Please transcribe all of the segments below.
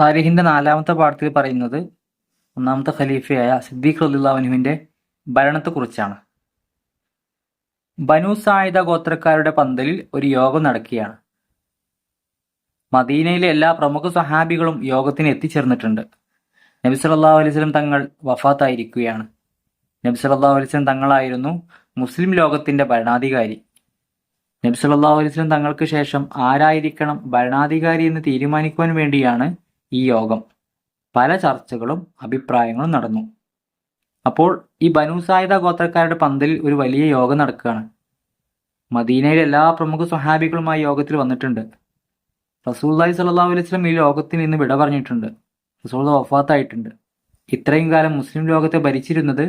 താരിഖിന്റെ നാലാമത്തെ പാഠത്തിൽ പറയുന്നത് ഒന്നാമത്തെ ഖലീഫയായ സിദ്ദീഖ് റലിള്ളാഹുവിന്റെ ഭരണത്തെക്കുറിച്ചാണ്. ബനു സായുധ ഗോത്രക്കാരുടെ പന്തലിൽ ഒരു യോഗം നടക്കുകയാണ്. മദീനയിലെ എല്ലാ പ്രമുഖ സഹാബികളും യോഗത്തിന് എത്തിച്ചേർന്നിട്ടുണ്ട്. നബി സല്ലല്ലാഹു അലൈഹി വസല്ലം തങ്ങൾ വഫാത്തായിരിക്കുകയാണ്. നബി സല്ലല്ലാഹു അലൈഹി വസല്ലം തങ്ങളായിരുന്നു മുസ്ലിം ലോകത്തിന്റെ ഭരണാധികാരി. നബി സല്ലല്ലാഹു അലൈഹി വസല്ലം തങ്ങൾക്ക് ശേഷം ആരായിരിക്കണം ഭരണാധികാരി എന്ന് തീരുമാനിക്കുവാൻ വേണ്ടിയാണ് ഈ യോഗം. പല ചർച്ചകളും അഭിപ്രായങ്ങളും നടന്നു. അപ്പോൾ ഈ ബനു സായിദ ഗോത്രക്കാരുടെ പന്തലിൽ ഒരു വലിയ യോഗം നടക്കുകയാണ്. മദീനയിലെ എല്ലാ പ്രമുഖ സ്വഹാബികളുമായി യോഗത്തിൽ വന്നിട്ടുണ്ട്. റസൂല്ലായി അലൈഹി വസല്ലം ഈ ലോകത്തിൽ നിന്ന് വിട പറഞ്ഞിട്ടുണ്ട്. റസൂൾ വഫാത്തായിട്ടുണ്ട്. ഇത്രയും കാലം മുസ്ലിം ലോകത്തെ ഭരിച്ചിരുന്നത്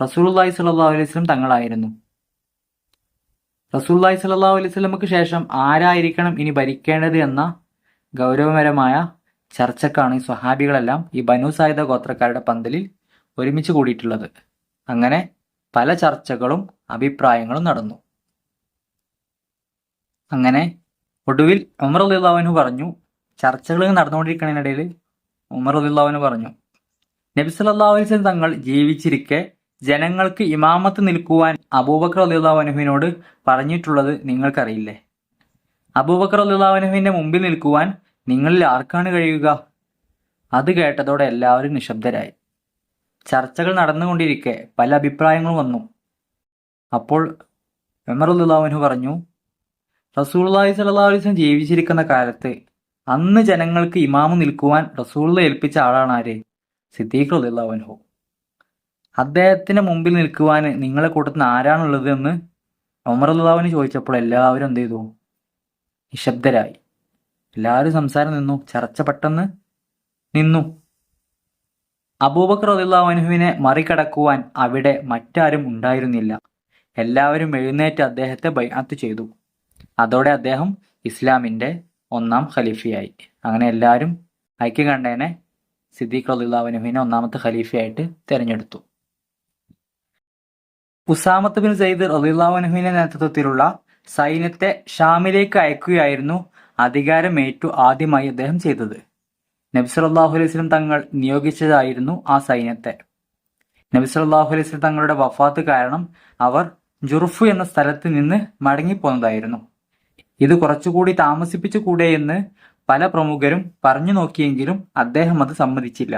സ്വല്ലല്ലാഹു അലൈഹി വസല്ലം തങ്ങളായിരുന്നു. സ്വല്ലല്ലാഹു അലൈഹി വസല്ലമക്ക് ശേഷം ആരായിരിക്കണം ഇനി ഭരിക്കേണ്ടത് എന്ന ഗൗരവപരമായ ചർച്ചക്കാണ് ഈ സ്വഹാബികളെല്ലാം ഈ ബനു സായിദ ഗോത്രക്കാരുടെ പന്തലിൽ ഒരുമിച്ച് കൂടിയിട്ടുള്ളത്. അങ്ങനെ പല ചർച്ചകളും അഭിപ്രായങ്ങളും നടന്നു. അങ്ങനെ ഒടുവിൽ ഉമർ അലിള്ളാഹുവിന് പറഞ്ഞു ചർച്ചകൾ നടന്നുകൊണ്ടിരിക്കുന്നതിനിടയിൽ ഉമർ അലിള്ളാഹുവിന് പറഞ്ഞു നബി അലൈഹി തങ്ങൾ ജീവിച്ചിരിക്കെ ജനങ്ങൾക്ക് ഇമാമത്ത് നിൽക്കുവാൻ അബൂബക്കർ അലിള്ളാഹുവിനോട് പറഞ്ഞിട്ടുള്ളത് നിങ്ങൾക്കറിയില്ലേ? അബൂബക്കർ അലിള്ളാഹുവിന്റെ മുമ്പിൽ നിൽക്കുവാൻ നിങ്ങളിൽ ആർക്കാണ് കഴിയുക? അത് കേട്ടതോടെ എല്ലാവരും നിശബ്ദരായി. ചർച്ചകൾ നടന്നുകൊണ്ടിരിക്കെ പല അഭിപ്രായങ്ങളും വന്നു. അപ്പോൾ മെമറുല്ലാവിനു പറഞ്ഞു റസൂള്ളി സലഹുലിസ്ലം ജീവിച്ചിരിക്കുന്ന കാലത്ത് അന്ന് ജനങ്ങൾക്ക് ഇമാമു നിൽക്കുവാൻ റസൂള്ള ഏൽപ്പിച്ച ആളാണ് ആര്? സിദ്ദീഖ് റളിയല്ലാഹു അദ്ദേഹത്തിന് മുമ്പിൽ നിൽക്കുവാൻ നിങ്ങളെ കൂട്ടത്തിന് ആരാണുള്ളത് എന്ന് ഒമർ അള്ളാഹുവിന് ചോദിച്ചപ്പോൾ എല്ലാവരും എന്ത് ചെയ്തു? നിശബ്ദരായി. എല്ലാവരും സംസാരം നിന്നു. ചർച്ച പെട്ടെന്ന് നിന്നു. അബൂബക്കർ റളിയല്ലാഹുവിനെ മറികടക്കുവാൻ അവിടെ മറ്റാരും ഉണ്ടായിരുന്നില്ല. എല്ലാവരും എഴുന്നേറ്റ് അദ്ദേഹത്തെ ബൈഅത്ത് ചെയ്തു. അതോടെ അദ്ദേഹം ഇസ്ലാമിന്റെ ഒന്നാം ഖലീഫയായി. അങ്ങനെ എല്ലാവരും ഐക്യകണ്ഠേനെ സിദ്ദീഖ് റളിയല്ലാഹുവിനെ ഒന്നാമത്തെ ഖലീഫയായിട്ട് തിരഞ്ഞെടുത്തു. ഉസാമത്ത് ബിൻ സയ്യിദ് റളിയല്ലാഹുവിന്റെ നേതൃത്വത്തിലുള്ള സൈന്യത്തെ ഷാമിലേക്ക് അയക്കുകയായിരുന്നു അധികാരമേറ്റു ആദ്യമായി അദ്ദേഹം ചെയ്തത്. നബി സല്ലല്ലാഹു അലൈഹി സ്വലം തങ്ങൾ നിയോഗിച്ചതായിരുന്നു ആ സൈന്യത്തെ. നബി സല്ലല്ലാഹു അലൈഹി സ്വലം തങ്ങളുടെ വഫാത്ത് കാരണം അവർ ജുർഫു എന്ന സ്ഥലത്ത് നിന്ന് മടങ്ങിപ്പോന്നതായിരുന്നു. ഇത് കുറച്ചുകൂടി താമസിപ്പിച്ചു കൂടെ എന്ന് പല പ്രമുഖരും പറഞ്ഞു നോക്കിയെങ്കിലും അദ്ദേഹം അത് സമ്മതിച്ചില്ല.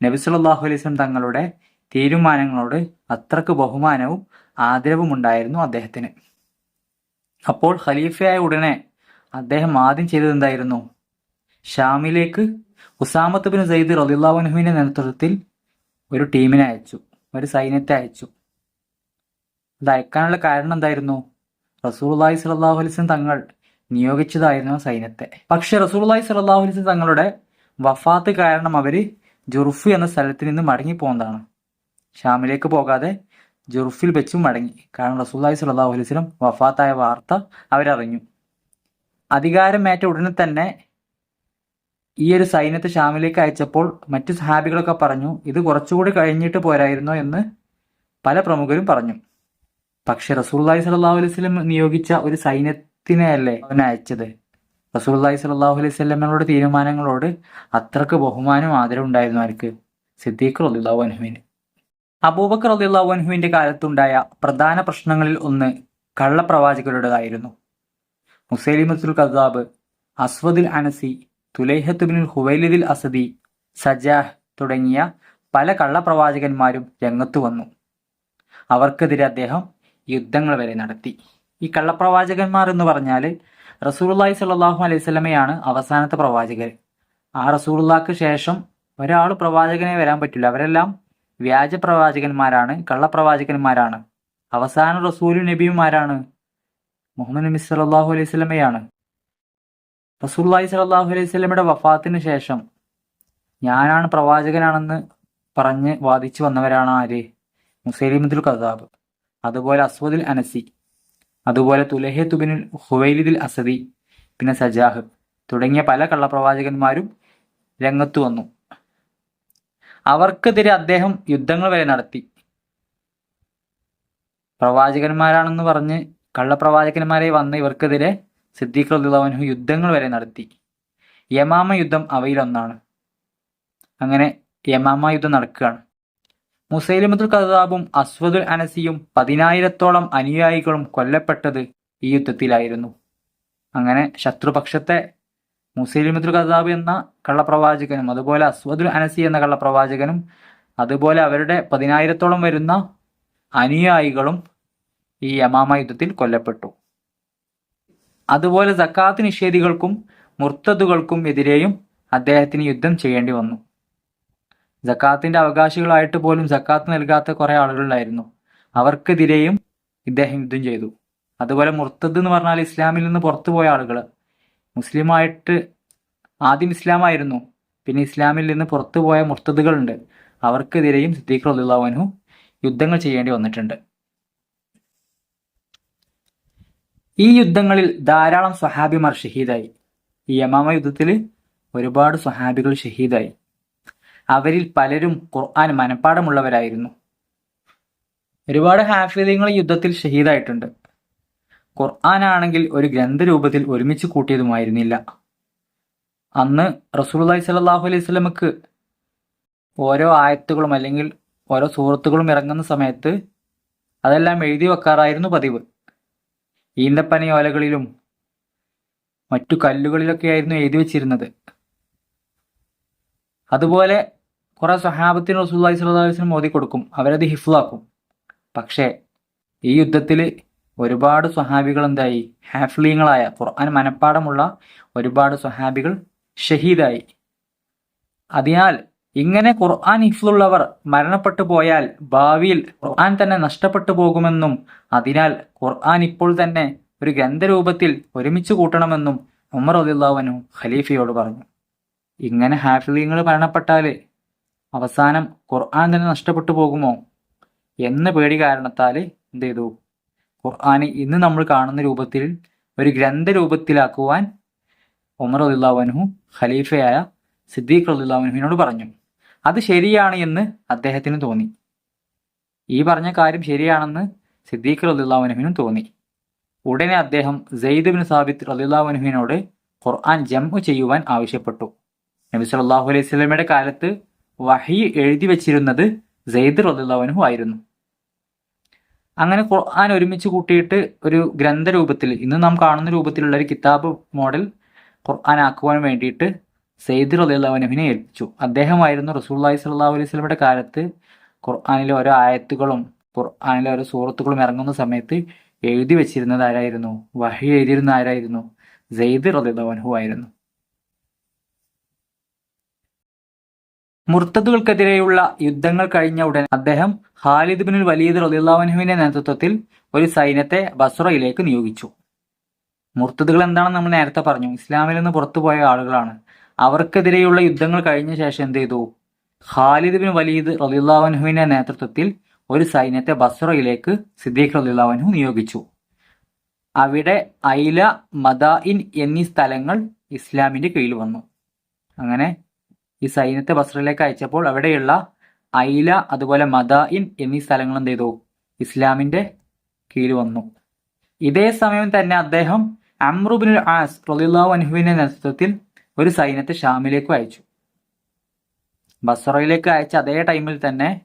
നബി സല്ലല്ലാഹു അലൈഹി വസല്ലം തങ്ങളുടെ തീരുമാനങ്ങളോട് അത്രയ്ക്ക് ബഹുമാനവും ആദരവും ഉണ്ടായിരുന്നു അദ്ദേഹത്തിന്. അപ്പോൾ ഖലീഫയായ ഉടനെ അദ്ദേഹം ആദ്യം ചെയ്തത് എന്തായിരുന്നു? ഷാമിലേക്ക് ഉസാമത്ത് ബിൻ സയ്യിദ് റലിള്ളാഹുനുവിന്റെ നേതൃത്വത്തിൽ ഒരു ടീമിനെ അയച്ചു ഒരു സൈന്യത്തെ അയച്ചു. അത് അയക്കാനുള്ള കാരണം എന്തായിരുന്നു? റസൂർലായി സലാഹു അലിസ്ലം തങ്ങൾ നിയോഗിച്ചതായിരുന്നു സൈന്യത്തെ. പക്ഷെ റസൂർലായി സലാഹു അലിസ്ലം തങ്ങളുടെ വഫാത്ത് കാരണം അവർ ജുർഫ് എന്ന സ്ഥലത്ത് നിന്ന് മടങ്ങി പോകുന്നതാണ് ഷാമിലേക്ക് പോകാതെ ജുർഫിൽ വെച്ചും മടങ്ങി. കാരണം റസൂല്ലായി സലാഹു അലൈസ്ലം വഫാത്തായ വാർത്ത അവരറിഞ്ഞു. അധികാരമേറ്റ ഉടനെ തന്നെ ഈ ഒരു സൈന്യത്തെ ഷാമിലേക്ക് അയച്ചപ്പോൾ മറ്റു സഹാബികളൊക്കെ പറഞ്ഞു ഇത് കുറച്ചുകൂടി കഴിഞ്ഞിട്ട് പോരായിരുന്നോ? എന്ന് പല പ്രമുഖരും പറഞ്ഞു. പക്ഷെ റസൂല്ലായി സലാഹു അലൈഹി സ്വലം നിയോഗിച്ച ഒരു സൈന്യത്തിനെയല്ലേ അവൻ അയച്ചത്? റസൂല്ലായി സലാഹു അലൈഹി സ്വലമിനോട് തീരുമാനങ്ങളോട് അത്രയ്ക്ക് ബഹുമാനവും ആദരവും ഉണ്ടായിരുന്നു ആർക്ക്? സിദ്ദീഖ് റലിള്ളാഹു അനുവിന് അബൂബക്കർ റലിള്ളാഹു അനുവിന്റെ കാലത്തുണ്ടായ പ്രധാന പ്രശ്നങ്ങളിൽ ഒന്ന് കള്ളപ്രവാചകരുടേതായിരുന്നു. മുസൈലിമത്തുൽ കസാബ് അസ്വദുൽ അനസി തുലൈഹത്തുബിനുൽ ഹുവൈലിദിൽ അസദി സജാഹ് തുടങ്ങിയ പല കള്ളപ്രവാചകന്മാരും രംഗത്തു വന്നു. അവർക്കെതിരെ അദ്ദേഹം യുദ്ധങ്ങൾ വരെ നടത്തി. ഈ കള്ളപ്രവാചകന്മാർ എന്ന് പറഞ്ഞാൽ റസൂലുള്ളാഹി സ്വല്ലല്ലാഹു അലൈഹി സ്വലമയാണ് അവസാനത്തെ പ്രവാചകർ. ആ റസൂള്ളാക്ക് ശേഷം ഒരാൾ പ്രവാചകനെ വരാൻ പറ്റില്ല. അവരെല്ലാം വ്യാജ പ്രവാചകന്മാരാണ് കള്ളപ്രവാചകന്മാരാണ്. അവസാന റസൂലു നബിയുമാരാണ്. മുഹമ്മദ് നബി സല്ലല്ലാഹു അലൈഹി സ്വലമയാണ് റസൂല്ലായി സലാഹു അലൈഹി സ്വലമയുടെ വഫാത്തിന് ശേഷം ഞാനാണ് പ്രവാചകനാണെന്ന് പറഞ്ഞ് വാദിച്ചു വന്നവരാണ് ആര്? മുസൈലിമുദ്ദുൽ കസാബ് അതുപോലെ അസ്വദുൽ അനസി അതുപോലെ തുലഹെ തുബിനുൽ ഹുവൈലിദുൽ അസദി പിന്നെ സജാഹ് തുടങ്ങിയ പല കള്ളപ്രവാചകന്മാരും രംഗത്തു വന്നു. അവർക്കെതിരെ അദ്ദേഹം യുദ്ധങ്ങൾ വരെ നടത്തി. പ്രവാചകന്മാരാണെന്ന് പറഞ്ഞ് കള്ളപ്രവാചകന്മാരെ വന്ന ഇവർക്കെതിരെ സിദ്ദീഖ് റളിയല്ലാഹു യുദ്ധങ്ങൾ വരെ നടത്തി. യമാമ യുദ്ധം അവയിലൊന്നാണ് അങ്ങനെ യമാമ യുദ്ധം നടക്കുകയാണ്. മുസൈലിമത്തുൽ കദാബും അസ്വദുൽ അനസിയും പതിനായിരത്തോളം അനുയായികളും കൊല്ലപ്പെട്ടത് ഈ യുദ്ധത്തിലായിരുന്നു. അങ്ങനെ ശത്രുപക്ഷത്തെ മുസൈലിമത്തുൽ കദാബ് എന്ന കള്ളപ്രവാചകനും അതുപോലെ അസ്വദുൽ അനസി എന്ന കള്ളപ്രവാചകനും അതുപോലെ അവരുടെ പതിനായിരത്തോളം വരുന്ന അനുയായികളും ഈ യമാമ യുദ്ധത്തിൽ കൊല്ലപ്പെട്ടു. അതുപോലെ സക്കാത്ത് നിഷേധികൾക്കും മുർത്തതുകൾക്കും എതിരെയും അദ്ദേഹത്തിന് യുദ്ധം ചെയ്യേണ്ടി വന്നു. ജക്കാത്തിന്റെ അവകാശികളായിട്ട് പോലും സക്കാത്ത് നൽകാത്ത കുറെ ആളുകളുണ്ടായിരുന്നു. അവർക്കെതിരെയും ഇദ്ദേഹം യുദ്ധം ചെയ്തു. അതുപോലെ മുർത്തദ് എന്ന് പറഞ്ഞാൽ ഇസ്ലാമിൽ നിന്ന് പുറത്തു പോയ ആളുകൾ മുസ്ലിമായിട്ട് ആദ്യം ഇസ്ലാമായിരുന്നു. പിന്നെ ഇസ്ലാമിൽ നിന്ന് പുറത്തു പോയ മുർത്തദുകളുണ്ട്. അവർക്കെതിരെയും സിദ്ദീഖ് അള്ളാഹുനു യുദ്ധങ്ങൾ ചെയ്യേണ്ടി വന്നിട്ടുണ്ട്. ഈ യുദ്ധങ്ങളിൽ ധാരാളം സ്വഹാബിമാർ ഷഹീദായി. ഈ യമാമ യുദ്ധത്തിൽ ഒരുപാട് സ്വഹാബികൾ ഷഹീദായി. അവരിൽ പലരും ഖുർആൻ മനപ്പാടമുള്ളവരായിരുന്നു. ഒരുപാട് ഹാഫിദങ്ങൾ യുദ്ധത്തിൽ ഷഹീദായിട്ടുണ്ട്. ഖുർആൻ ആണെങ്കിൽ ഒരു ഗ്രന്ഥരൂപത്തിൽ ഒരുമിച്ച് കൂട്ടിയതുമായിരുന്നില്ല. അന്ന് റസൂലുള്ളാഹി സ്വല്ലല്ലാഹു അലൈഹി സ്വലമക്ക് ഓരോ ആയത്തുകളും അല്ലെങ്കിൽ ഓരോ സുഹൃത്തുക്കളും ഇറങ്ങുന്ന സമയത്ത് അതെല്ലാം എഴുതി വെക്കാറായിരുന്നു പതിവ്. ഈന്തപ്പന ഓലകളിലും മറ്റു കല്ലുകളിലൊക്കെയായിരുന്നു എഴുതി വെച്ചിരുന്നത്. അതുപോലെ കുറെ സഹാബത്തിന് അലൈഹി വസല്ലം ഓതി കൊടുക്കും. അവരത് ഹിഫ്ലാക്കും പക്ഷേ ഈ യുദ്ധത്തിൽ ഒരുപാട് സ്വഹാബികൾ എന്തായി? ഹാഫ്ലീങ്ങളായ ഖുർആൻ മനഃപ്പാടമുള്ള ഒരുപാട് സ്വഹാബികൾ ഷഹീദായി. അതിനാൽ ഇങ്ങനെ ഖുർആൻ ഹിഫ്ലുള്ളവർ മരണപ്പെട്ടു പോയാൽ ഭാവിയിൽ ഖുർആൻ തന്നെ നഷ്ടപ്പെട്ടു പോകുമെന്നും അതിനാൽ ഖുർആൻ ഇപ്പോൾ തന്നെ ഒരു ഗ്രന്ഥരൂപത്തിൽ ഒരുമിച്ച് കൂട്ടണമെന്നും ഉമർ അദില്ലാവനു ഖലീഫയോട് പറഞ്ഞു. ഇങ്ങനെ ഹാഫിലിങ്ങൾ മരണപ്പെട്ടാൽ അവസാനം ഖുർആൻ തന്നെ നഷ്ടപ്പെട്ടു പോകുമോ എന്ന പേടി കാരണത്താൽ എന്ത് ചെയ്തു? ഖുർആൻ ഇന്ന് നമ്മൾ കാണുന്ന രൂപത്തിൽ ഒരു ഗ്രന്ഥരൂപത്തിലാക്കുവാൻ ഉമർ അദില്ലാവനു ഖലീഫയായ സിദ്ദീഖ് അലിള്ളാവനുവിനോട് പറഞ്ഞു. അത് ശരിയാണ് എന്ന് അദ്ദേഹത്തിന് തോന്നി. ഈ പറഞ്ഞ കാര്യം ശരിയാണെന്ന് സിദ്ദീഖ് റലിള്ളാഹുനഹുവിനും തോന്നി. ഉടനെ അദ്ദേഹം സെയ്ദ് ബിൻ സാബിത്ത് റലിള്ളാഹുനഹുവിനോട് ഖുർആൻ ജംഉ ചെയ്യുവാൻ ആവശ്യപ്പെട്ടു. നബി സല്ലല്ലാഹു അലൈഹി സ്വലമയുടെ കാലത്ത് വഹി എഴുതി വെച്ചിരുന്നത് സെയ്ദ് റലിള്ളാഹുനഹു ആയിരുന്നു. അങ്ങനെ ഖുർആൻ ഒരുമിച്ച് കൂട്ടിയിട്ട് ഒരു ഗ്രന്ഥ രൂപത്തിൽ ഇന്ന് നാം കാണുന്ന രൂപത്തിലുള്ള ഒരു കിതാബ് മോഡൽ ഖുർആൻ ആക്കുവാൻ വേണ്ടിയിട്ട് സെയ്ദ് റലിള്ളാഹുനഹുവിനെ ഏൽപ്പിച്ചു. അദ്ദേഹമായിരുന്നു റസൂള്ളി സ്വല്ലല്ലാഹു അലൈഹി സ്വലമയുടെ കാലത്ത് ഖുർആാനിലെ ഓരോ ആയത്തുകളും ഖുർആാനിലെ ഓരോ സൂറത്തുകളും ഇറങ്ങുന്ന സമയത്ത് എഴുതി വെച്ചിരുന്നത് ആരായിരുന്നു? വഹി എഴുതിയിരുന്ന ആരായിരുന്നു? സെയ്ദ് റലിള്ളാഹുനഹു ആയിരുന്നു. മുർത്തദുകൾക്കെതിരെയുള്ള യുദ്ധങ്ങൾ കഴിഞ്ഞ ഉടൻ അദ്ദേഹം ഖാലിദ് ബിൻ വലീദ് റലിള്ളാഹുനഹുവിന്റെ നേതൃത്വത്തിൽ ഒരു സൈന്യത്തെ ബസ്രയിലേക്ക് നിയോഗിച്ചു. മുർത്തദുകൾ എന്താണെന്ന് നമ്മൾ നേരത്തെ പറഞ്ഞു. ഇസ്ലാമിൽ നിന്ന് പുറത്തുപോയ ആളുകളാണ്. അവർക്കെതിരെയുള്ള യുദ്ധങ്ങൾ കഴിഞ്ഞ ശേഷം എന്ത് ചെയ്തു? ഖാലിദ് ബിൻ വലീദ് റലിള്ളാവൻഹുവിന്റെ നേതൃത്വത്തിൽ ഒരു സൈന്യത്തെ ബസ്രയിലേക്ക് സിദ്ദീഖ് റലിള്ളാവൻഹു നിയോഗിച്ചു. അവിടെ ഐല മദായിൻ എന്നീ സ്ഥലങ്ങൾ ഇസ്ലാമിന്റെ കീഴിൽ വന്നു. അങ്ങനെ ഈ സൈന്യത്തെ ബസ്രയിലേക്ക് അയച്ചപ്പോൾ അവിടെയുള്ള ഐല അതുപോലെ മദായിൻ എന്നീ സ്ഥലങ്ങൾ എന്ത് ചെയ്തു? ഇസ്ലാമിന്റെ കീഴിൽ വന്നു. ഇതേ സമയം തന്നെ അദ്ദേഹം അമ്രുബിൻ ആസ് അൻഹുവിന്റെ നേതൃത്വത്തിൽ ഒരു സൈന്യത്തെ ഷാമിലേക്കും അയച്ചു. ബസറയിലേക്ക് അയച്ച അതേ ടൈമിൽ തന്നെ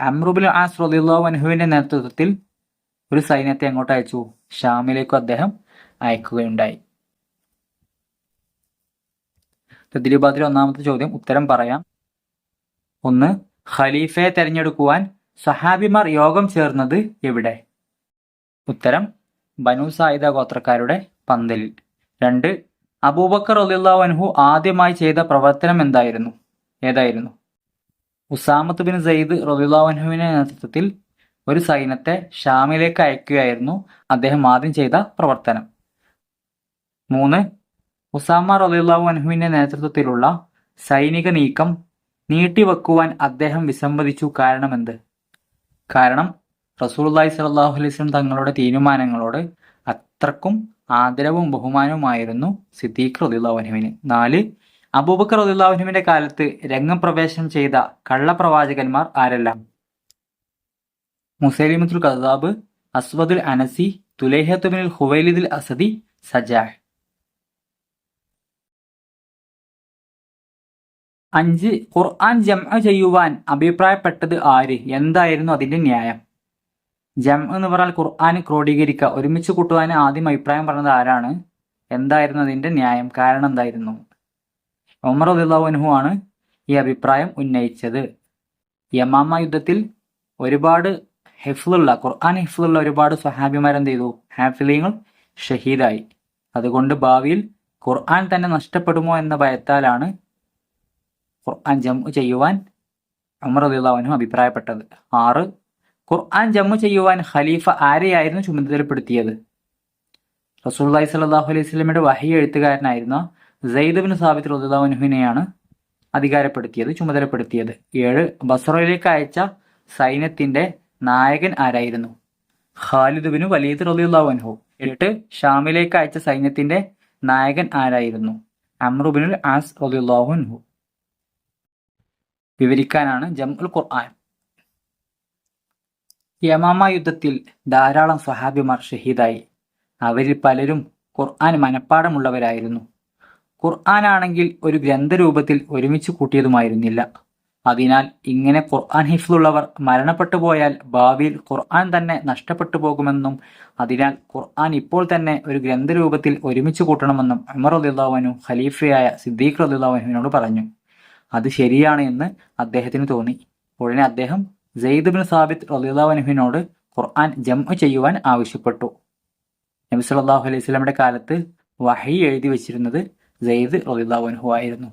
അമ്രുബിൻ ആസ് റലിള്ളാഹു അൻഹുവിന്റെ നേതൃത്വത്തിൽ ഒരു സൈന്യത്തെ അങ്ങോട്ട് അയച്ചു. ഷാമിലേക്കും അദ്ദേഹം അയക്കുകയുണ്ടായി. തദ്രീബാത്തിലെ ഒന്നാമത്തെ ചോദ്യം ഉത്തരം പറയാം. ഒന്ന് ഖലീഫയെ തെരഞ്ഞെടുക്കുവാൻ സഹാബിമാർ യോഗം ചേർന്നത് എവിടെ? ഉത്തരം ബനു സായിദ ഗോത്രക്കാരുടെ പന്തലിൽ. രണ്ട് അബൂബക്കർ അലിയുള്ള അൻഹു ആദ്യമായി ചെയ്ത പ്രവർത്തനം എന്തായിരുന്നു? ഏതായിരുന്നു? ഉസാമത്ത് ബിൻ സെയ്ദ് റലിള്ളാഹു അൻഹുവിന്റെ നേതൃത്വത്തിൽ ഒരു സൈന്യത്തെ ഷാമിലേക്ക് അയക്കുകയായിരുന്നു അദ്ദേഹം ആദ്യം ചെയ്ത പ്രവർത്തനം. മൂന്ന് ഉസാമ റലിള്ളാഹു അൻഹുവിന്റെ നേതൃത്വത്തിലുള്ള സൈനിക നീക്കം നീട്ടിവെക്കുവാൻ അദ്ദേഹം വിസമ്മതിച്ചു കാരണം എന്ത്? കാരണം റസൂൽ സ്വല്ലല്ലാഹു അലൈഹി വസല്ലം തങ്ങളുടെ തീരുമാനങ്ങളോട് അത്രക്കും ആദരവും ബഹുമാനവുമായിരുന്നു സിദ്ദീഖ് റളിയല്ലാഹുവിന് നാല് അബൂബക്കർ റളിയല്ലാഹുവിന്റെ കാലത്ത് രംഗപ്രവേശനം ചെയ്ത കള്ളപ്രവാചകന്മാർ ആരെല്ലാം? മുസൈലിമത്തുൽ കദാബ് അസ്വദുൽ അനസി തുലൈഹത്തുബിനുൽ ഹുവൈലിദുൽ അസദി സജാഹ്. അഞ്ച് ഖുർആൻ ജംഅ ചെയ്യുവാൻ അഭിപ്രായപ്പെട്ടത് ആര്? എന്തായിരുന്നു അതിന്റെ ന്യായം? ജം എന്ന് പറഞ്ഞാൽ ഖുർആൻ ക്രോഡീകരിക്കുക. ഒരുമിച്ച് കൂട്ടുവാൻ ആദ്യം അഭിപ്രായം പറഞ്ഞത് ആരാണ്? എന്തായിരുന്നു അതിന്റെ ന്യായം? കാരണം എന്തായിരുന്നു? ഉമർ അള്ളാഹുനഹു ആണ് ഈ അഭിപ്രായം ഉന്നയിച്ചത്. യമാമ യുദ്ധത്തിൽ ഒരുപാട് ഹെഫ്ലുള്ള ഖുർആൻ ഹെഫ്ലുള്ള ഒരുപാട് സ്വഹാബിമാരെന്ത് ചെയ്തു? ഹാഫിലീങ്ങൾ ഷഹീദായി. അതുകൊണ്ട് ഭാവിയിൽ ഖുർആൻ തന്നെ നഷ്ടപ്പെടുമോ എന്ന ഭയത്താലാണ് ഖുർആൻ ജം ചെയ്യുവാൻ ഉമർ അള്ളാഹുനു അഭിപ്രായപ്പെട്ടത്. ആറ് ഖുർആൻ ജമ്മു ചെയ്യുവാൻ ഖലീഫ ആരെയായിരുന്നു ചുമതലപ്പെടുത്തിയത്? റസൂല്ലായി സലാഹു അലൈഹി സ്വലമിയുടെ വഹി എഴുത്തുകാരനായിരുന്ന ബിൻ സാബിത്ത് റദുല്ലാഹുനുഹിനെയാണ് അധികാരപ്പെടുത്തിയത് ചുമതലപ്പെടുത്തിയത്. ഏഴ് ബസ്രയിലേക്ക് അയച്ച സൈന്യത്തിന്റെ നായകൻ ആരായിരുന്നു? ഖാലിദുബിന് വലീദ് റലിയുള്ളാഹുൻഹു എട്ട് ഷാമിലേക്ക് അയച്ച സൈന്യത്തിന്റെ നായകൻ ആരായിരുന്നു? അമ്രുബിനുൽ ആസ് റലിയുള്ളാഹുൻഹു വിവരിക്കാനാണ് ജംഉൽ ഖുർആൻ. യമാമ യുദ്ധത്തിൽ ധാരാളം സ്വഹാബിമാർ ഷഹീദായി. അവരിൽ പലരും ഖുർആൻ മനഃപ്പാടമുള്ളവരായിരുന്നു ഖുർആനാണെങ്കിൽ ഒരു ഗ്രന്ഥരൂപത്തിൽ ഒരുമിച്ച് കൂട്ടിയതുമായിരുന്നില്ല. അതിനാൽ ഇങ്ങനെ ഖുർആൻ ഹിഫ്ലുള്ളവർ മരണപ്പെട്ടു പോയാൽ ഭാവിയിൽ ഖുർആൻ തന്നെ നഷ്ടപ്പെട്ടു പോകുമെന്നും അതിനാൽ ഖുർആൻ ഇപ്പോൾ തന്നെ ഒരു ഗ്രന്ഥരൂപത്തിൽ ഒരുമിച്ച് കൂട്ടണമെന്നും ഉമർ അലിള്ളാവനു ഖലീഫയായ സിദ്ദീഖ് അലിള്ളാവനുവിനോട് പറഞ്ഞു. അത് ശരിയാണ് എന്ന് അദ്ദേഹത്തിന് തോന്നി. ഉടനെ അദ്ദേഹം സെയ്ദ് ബിൻ സാബിത്ത് റലിള്ളാവനുവിനോട് ഖുർആൻ ജംഅ ചെയ്യുവാൻ ആവശ്യപ്പെട്ടു. നബി സല്ലല്ലാഹു അലൈഹി സ്വലമിയുടെ കാലത്ത് വഹി എഴുതി വെച്ചിരുന്നത് സെയ്ദ് റലിള്ളാവനുഹു ആയിരുന്നു.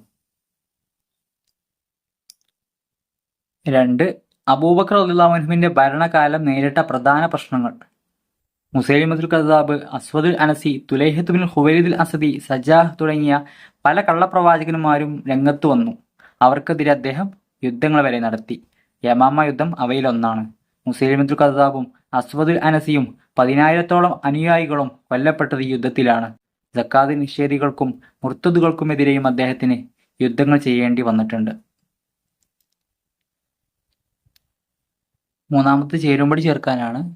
രണ്ട് അബൂബക്കർ റലിള്ളാവനുവിന്റെ ഭരണകാലം നേരിട്ട പ്രധാന പ്രശ്നങ്ങൾ. മുസൈലിമത്തുൽ കസാബ് അസ്വദുൽ അനസി തുലൈഹത്ത് ബിൻ ഹുവൈദുൽ അസദി സജാഹ് തുടങ്ങിയ പല കള്ളപ്രവാചകന്മാരും രംഗത്ത് വന്നു. അവർക്കെതിരെ അദ്ദേഹം യുദ്ധങ്ങൾ വരെ നടത്തി. യമാമ യുദ്ധം അവയിലൊന്നാണ്. മുസൈലിമത്തുൽ കസാബും അസ്വദുൽ അനസിയും പതിനായിരത്തോളം അനുയായികളും കൊല്ലപ്പെട്ടത് യുദ്ധത്തിലാണ്. ജക്കാത് നിഷേധികൾക്കും മുർത്തതുകൾക്കുമെതിരെയും അദ്ദേഹത്തിന് യുദ്ധങ്ങൾ ചെയ്യേണ്ടി വന്നിട്ടുണ്ട്. മൂന്നാമത്തെ ചേരുമ്പടി ചേർക്കാനാണ്.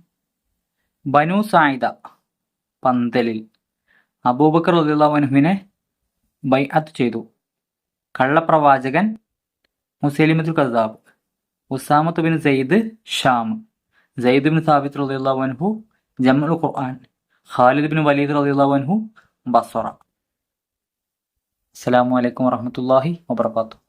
ബനു സായിദ പന്തലിൽ അബൂബക്കർ റലിള്ളാഹുവിനെ ബൈഅത്ത് ചെയ്തു. കള്ളപ്രവാചകൻ Musaylimatul Kazzab Usamah bin Zaid Sham. Zaid bin Thabit റളിയല്ലാഹു അൻഹു ജംഉൽ ഖുർആൻ. ഖാലിദ് ബിൻ വലീദ് റളിയല്ലാഹു അൻഹു അസ്സാം അസ്സലാമു അലൈക്കും വറഹ്മത്തുള്ളാഹി വബറകാതുഹു.